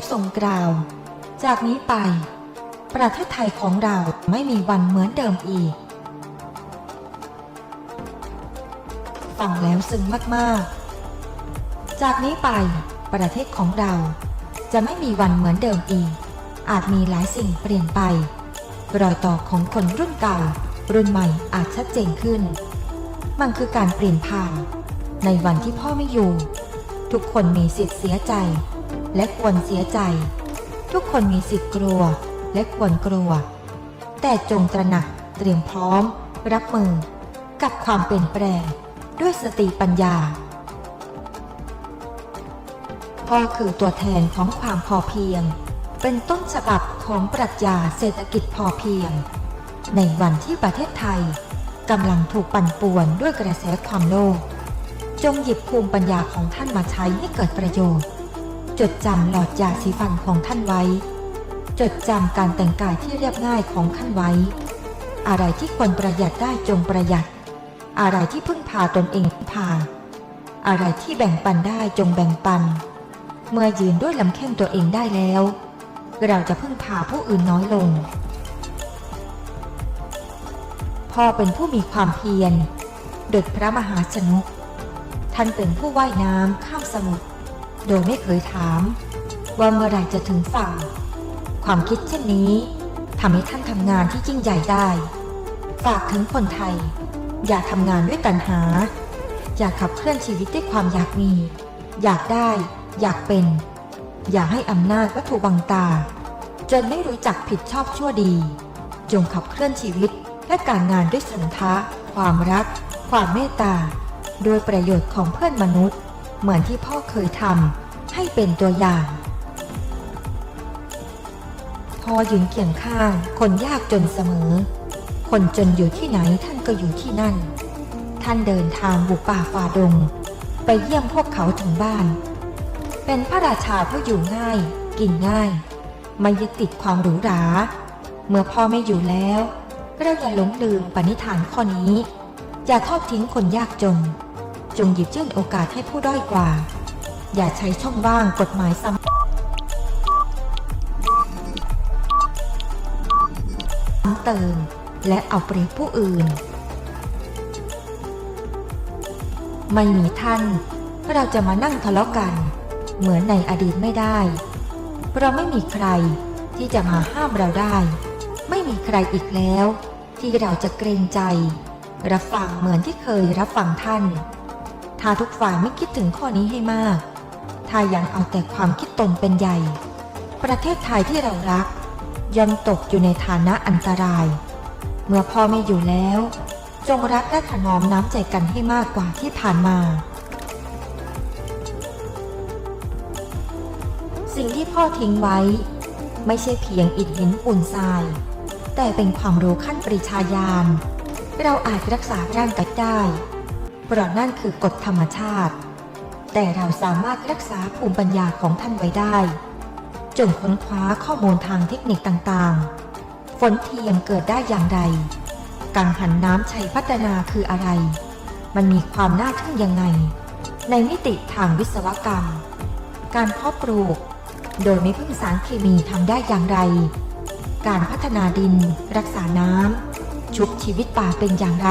พทรงกล่าว จากนี้ไป ประเทศไทยของเราไม่มีวันเหมือนเดิมอีก ฟังแล้วซึ้งมากๆ จากนี้ไปประเทศของเราจะไม่มีวันเหมือนเดิมอีก อาจมีหลายสิ่งเปลี่ยนไป รอยต่อของคนรุ่นเก่า รุ่นใหม่อาจชัดเจนขึ้น มันคือการเปลี่ยนผ่าน ในวันที่พ่อไม่อยู่ ทุกคนมีสิทธิ์เสียใจ และควรเสียใจ ทุกคนมีสิทธิ์กลัวและควรกลัว แต่จงตระหนักเตรียมพร้อม รับมือ กับความเปลี่ยนแปลงด้วยสติปัญญา พ่อคือตัวแทนของความพอเพียง เป็นต้นฉบับของปรัชญาเศรษฐกิจพอเพียง ในวันที่ประเทศไทยกำลังถูกปั่นป่วนด้วยกระแสความโลภจงหยิบภูมิปัญญาของท่านมาใช้ให้เกิดประโยชน์ จดจำหลอดยาสีฟันของท่านไว้ จดจำการแต่งกายที่เรียบง่ายของท่านไว้ อะไรที่ควรประหยัดได้จงประหยัด อะไรที่พึ่งพาตนเองพึ่งพา อะไรที่แบ่งปันได้จงแบ่งปัน เมื่อยืนด้วยลำแข้งตัวเองได้แล้ว เราจะพึ่งพาผู้อื่นน้อยลง พ่อเป็นผู้มีความเพียร ดุจพระมหาชนก ท่านเป็นผู้ว่ายน้ำข้ามสมุทร โดยไม่เคยถามว่าเมื่อไรจะถึงฝั่ง ความคิดเช่นนี้ทำให้ท่านทำงานที่ยิ่งใหญ่ได้ฝากถึงคนไทย อย่าทำงานด้วยตัณหา อย่าขับเคลื่อนชีวิตด้วยความอยากมี อยากได้ อยากเป็น อย่าให้อำนาจวัตถุบังตา จนไม่รู้จักผิดชอบชั่วดี จงขับเคลื่อนชีวิตและการงานด้วยสันทะ ความรัก ความเมตตา โดยประโยชน์ของเพื่อนมนุษย์ เหมือนที่พ่อเคยทำให้เป็นตัวอย่าง พ่อยืนเคียงข้างคนยากจนเสมอ คนจนอยู่ที่ไหนท่านก็อยู่ที่นั่น ท่านเดินทางบุกป่าฝ่าดง ไปเยี่ยมพวกเขาถึงบ้าน เป็นพระราชาผู้อยู่ง่าย กินง่ายไม่ยึดติดความหรูหรา เมื่อพ่อไม่อยู่แล้วเราอย่าหลงลืมปณิธานข้อนี้ อย่าทอดทิ้งคนยากจน จงหยิบยื่นโอกาสให้ผู้ด้อยกว่า อย่าใช้ช่องว่างกฎหมายซ้ำเติม และเอาเปรียบผู้อื่น ไม่มีท่าน เราจะมานั่งทะเลาะกัน เหมือนในอดีตไม่ได้ เราไม่มีใครที่จะมาห้ามเราได้ ไม่มีใครอีกแล้ว ที่เราจะเกรงใจ รับฟังเหมือนที่เคยรับฟังท่าน ถ้าทุกฝ่ายไม่คิดถึงข้อนี้ให้มาก ถ้ายังเอาแต่ความคิดตนเป็นใหญ่ ประเทศไทยที่เรารักย่อมตกอยู่ในฐานะอันตราย เมื่อพ่อไม่อยู่แล้ว จงรักและถนอมน้ำใจกันให้มากกว่าที่ผ่านมา สิ่งที่พ่อทิ้งไว้ ไม่ใช่เพียงอิฐหินปูนทราย แต่เป็นความรู้ขั้นปริชาญาณเราอาจรักษาร่างกายได้ เพราะนั่นคือกฎธรรมชาติ แต่เราสามารถรักษาภูมิปัญญาของท่านไว้ได้ จงค้นคว้าข้อมูลทางเทคนิคต่างๆ ฝนเทียมเกิดได้อย่างไร กังหันน้ำชัยพัฒนาคืออะไร มันมีความน่าทึ่งยังไง ในมิติทางวิศวกรรม การเพาะปลูก โดยไม่พึ่งสารเคมีทำได้อย่างไร การพัฒนาดิน รักษาน้ำชุบชีวิตป่าเป็นอย่างไร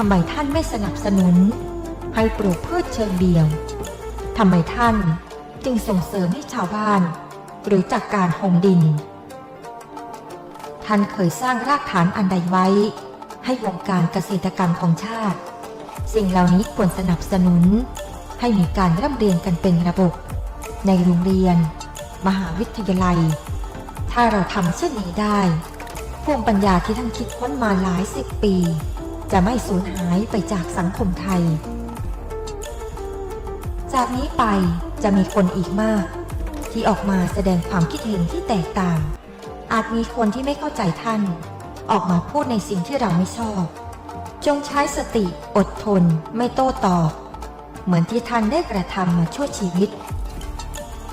ทำไมท่านไม่สนับสนุน ให้ปลูกพืชเชิงเดี่ยว ทำไมท่านจึงส่งเสริมให้ชาวบ้านรู้จักการห่มดิน ท่านเคยสร้างรากฐานอันใดไว้ ให้วงการเกษตรกรรมของชาติ สิ่งเหล่านี้ควรสนับสนุน ให้มีการร่ำเรียนกันเป็นระบบ ในโรงเรียน มหาวิทยาลัย ถ้าเราทำเช่นนี้ได้ ภูมิปัญญาที่ท่านคิดค้นมาหลายสิบปี จะไม่สูญหายไปจากสังคมไทย จากนี้ไปจะมีคนอีกมาก ที่ออกมาแสดงความคิดเห็นที่แตกต่าง อาจมีคนที่ไม่เข้าใจท่าน ออกมาพูดในสิ่งที่เราไม่ชอบ จงใช้สติอดทนไม่โต้ตอบ เหมือนที่ท่านได้กระทำมาชั่วชีวิต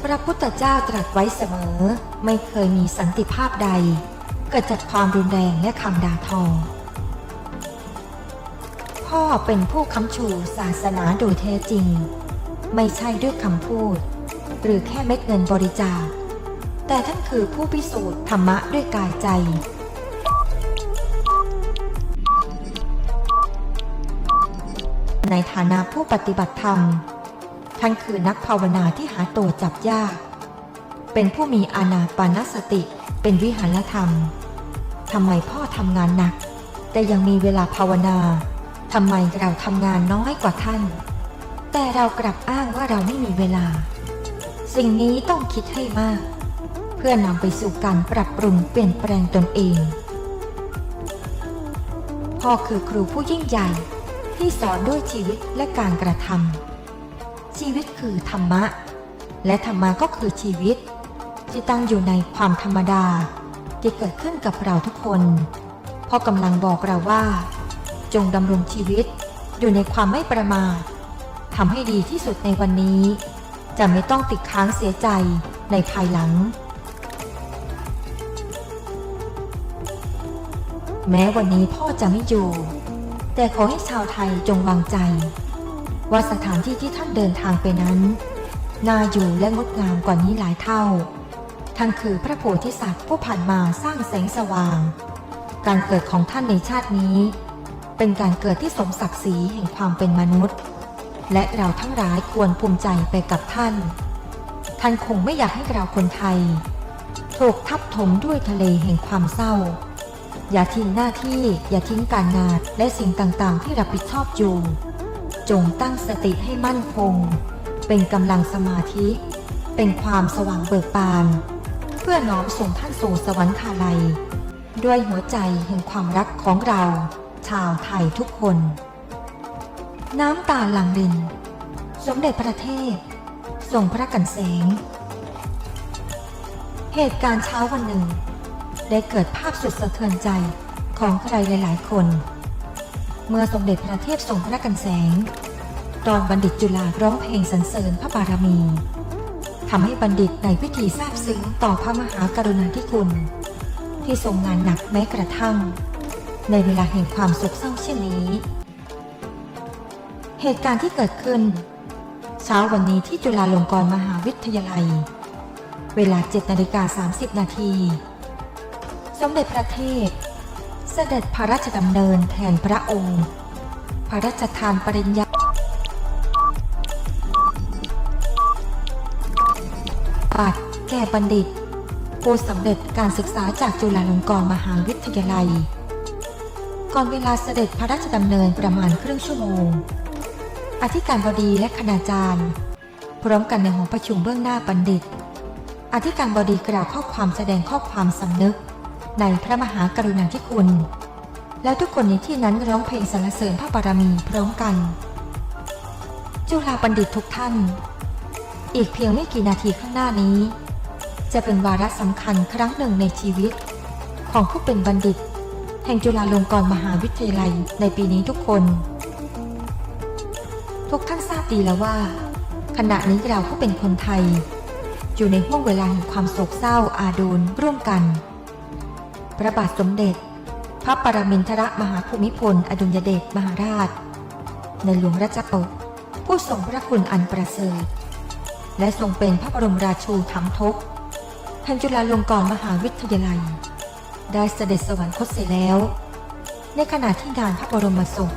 พระพุทธเจ้าตรัสไว้เสมอ ไม่เคยมีสันติภาพใด เกิดจากความรุนแรงและคำด่าทอ พ่อเป็นผู้ค้ำชูศาสนาโดยแท้จริง ไม่ใช่ด้วยคำพูด หรือแค่เม็ดเงินบริจาค แต่ท่านคือผู้พิสูจน์ธรรมะด้วยกายใจในฐานะผู้ปฏิบัติธรรม ท่านคือนักภาวนาที่หาตัวจับยาก เป็นผู้มีอานาปานสติเป็นวิหารธรรม ทำไมพ่อทำงานหนัก แต่ยังมีเวลาภาวนา ทำไมเราทำงานน้อยกว่าท่าน แต่เรากลับอ้างว่าเราไม่มีเวลา สิ่งนี้ต้องคิดให้มาก เพื่อนำไปสู่การปรับปรุงเปลี่ยนแปลงตนเอง พ่อคือครูผู้ยิ่งใหญ่ที่สอนด้วยชีวิตและการกระทำชีวิตคือธรรมะ และธรรมะก็คือชีวิต ที่ตั้งอยู่ในความธรรมดาที่เกิดขึ้นกับเราทุกคนพ่อกำลังบอกเราว่า จงดำรงชีวิตอยู่ในความไม่ประมาททำให้ดีที่สุดในวันนี้ จะไม่ต้องติดค้างเสียใจในภายหลัง แม้วันนี้พ่อจะไม่อยู่ แต่ขอให้ชาวไทยจงวางใจ ว่าสถานที่ที่ท่านเดินทางไปนั้น น่าอยู่และงดงามกว่านี้หลายเท่า ท่านคือพระโพธิสัตว์ผู้ผ่านมาสร้างแสงสว่าง การเกิดของท่านในชาตินี้ เป็นการเกิดที่สมศักดิ์ศรีแห่งความเป็นมนุษย์ และเราทั้งหลายควรภูมิใจไปกับท่าน ท่านคงไม่อยากให้เราคนไทย ถูกทับถมด้วยทะเลแห่งความเศร้า อย่าทิ้งหน้าที่อย่าทิ้งการงานและสิ่งต่างๆ ที่รับผิดชอบอยู่ จงตั้งสติให้มั่นคง เป็นกำลังสมาธิ เป็นความสว่างเบิกบาน เพื่อน้อมส่งท่านสู่สวรรคาลัย ด้วยหัวใจแห่งความรักของเรา ชาวไทยทุกคน น้ำตาหลังริน สมเด็จพระเทพทรงพระกันแสง เหตุการณ์เช้าวันหนึ่ง ได้เกิดภาพสุดสะเทือนใจของใครหลาย ๆ คน เมื่อสมเด็จพระเทพทรงพระกันแสง ตอนบัณฑิตจุฬาร้องเพลงสรรเสริญพระบารมีทำให้บัณฑิตในพิธีซาบซึ้งต่อพระมหากรุณาธิคุณ ที่ทรงงานหนักแม้กระทั่ง ในเวลาแห่งความโศกเศร้าเช่นนี้ เหตุการณ์ที่เกิดขึ้น เช้าวันนี้ที่จุฬาลงกรณ์มหาวิทยาลัย เวลา7นาฬิกา30 นาที สมเด็จพระเทพเสด็จพระราชดำเนินแทนพระองค์ พระราชทานปริญญาบัตรแก่บัณฑิต ผู้สำเร็จการศึกษาจากจุฬาลงกรณ์มหาวิทยาลัย ก่อนเวลาเสด็จพระราชดำเนินประมาณครึ่งชั่วโมง อธิการบดีและคณาจารย์ พร้อมกันในห้องประชุมเบื้องหน้าบัณฑิต อธิการบดีกล่าวข้อความแสดงข้อความสำนึก ในพระมหากรุณาธิคุณ แล้วทุกคนในที่นั้นร้องเพลงสรรเสริญพระบารมีพร้อมกัน จุฬาบัณฑิตทุกท่าน อีกเพียงไม่กี่นาทีข้างหน้านี้ จะเป็นวาระสำคัญครั้งหนึ่งในชีวิต ของผู้เป็นบัณฑิต แห่งจุฬาลงกรณ์มหาวิทยาลัยในปีนี้ทุกคน ทุกท่านทราบดีแล้วว่า ขณะนี้เราผู้เป็นคนไทย อยู่ในห่วงเวลาแห่งความโศกเศร้าอาดูลร่วมกัน พระบาทสมเด็จ พระปรมินทรมหาภูมิพล อดุลยเดชมหาราช ในหลวงรัชกาลผู้ทรงพระคุณอันประเสริฐและทรงเป็นพระบรมราชูธรรมทกแห่งจุฬาลงกรณ์มหาวิทยาลัย ได้เสด็จสวรรคตเสียแล้ว ในขณะที่งานพระบรมศพ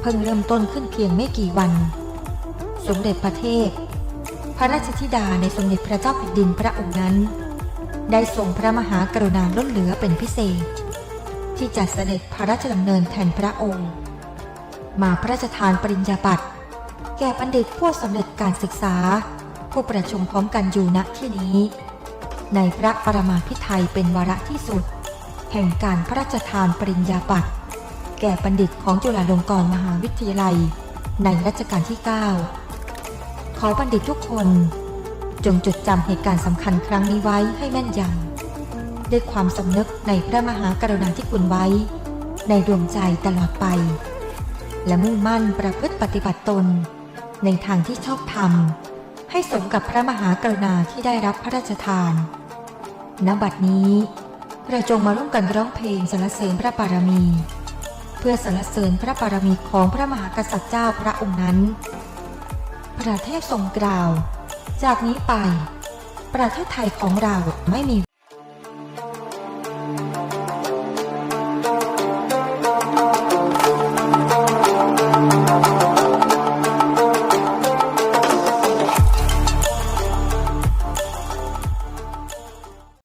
เพิ่งเริ่มต้นขึ้นเพียงไม่กี่วัน สมเด็จพระเทพ พระราชธิดาในสมเด็จพระเจ้าแผ่นดินพระองค์นั้น ได้ทรงพระมหากรุณาล้นเหลือเป็นพิเศษ ที่จะเสด็จพระราชดำเนินแทนพระองค์ มาพระราชทานปริญญาบัตรแก่บัณฑิตผู้สำเร็จการศึกษา ผู้ประชุมพร้อมกันอยู่ณที่นี้ ในพระปรมาภิไธยเป็นวาระที่สุด แห่งการพระราชทานปริญญาบัตร แก่บัณฑิตของจุฬาลงกรณ์มหาวิทยาลัย ในรัชกาลที่ 9 ขอบัณฑิตทุกคน จงจดจำเหตุการณ์สำคัญครั้งนี้ไว้ให้แม่นยำด้วยความสำนึกในพระมหากรุณาธิคุณไว้ ในดวงใจตลอดไป และมุ่งมั่นประพฤติปฏิบัติตน ในทางที่ชอบธรรม ให้สมกับพระมหากรุณาที่ได้รับพระราชทานณบัดนี้ เราจงมาร่วมกันร้องเพลงสรรเสริญพระบารมี เพื่อสรรเสริญพระบารมีของพระมหากษัตริย์เจ้าพระองค์นั้น ประเทศทรงกล่าว จากนี้ไป ประเทศไทยของเราไม่มี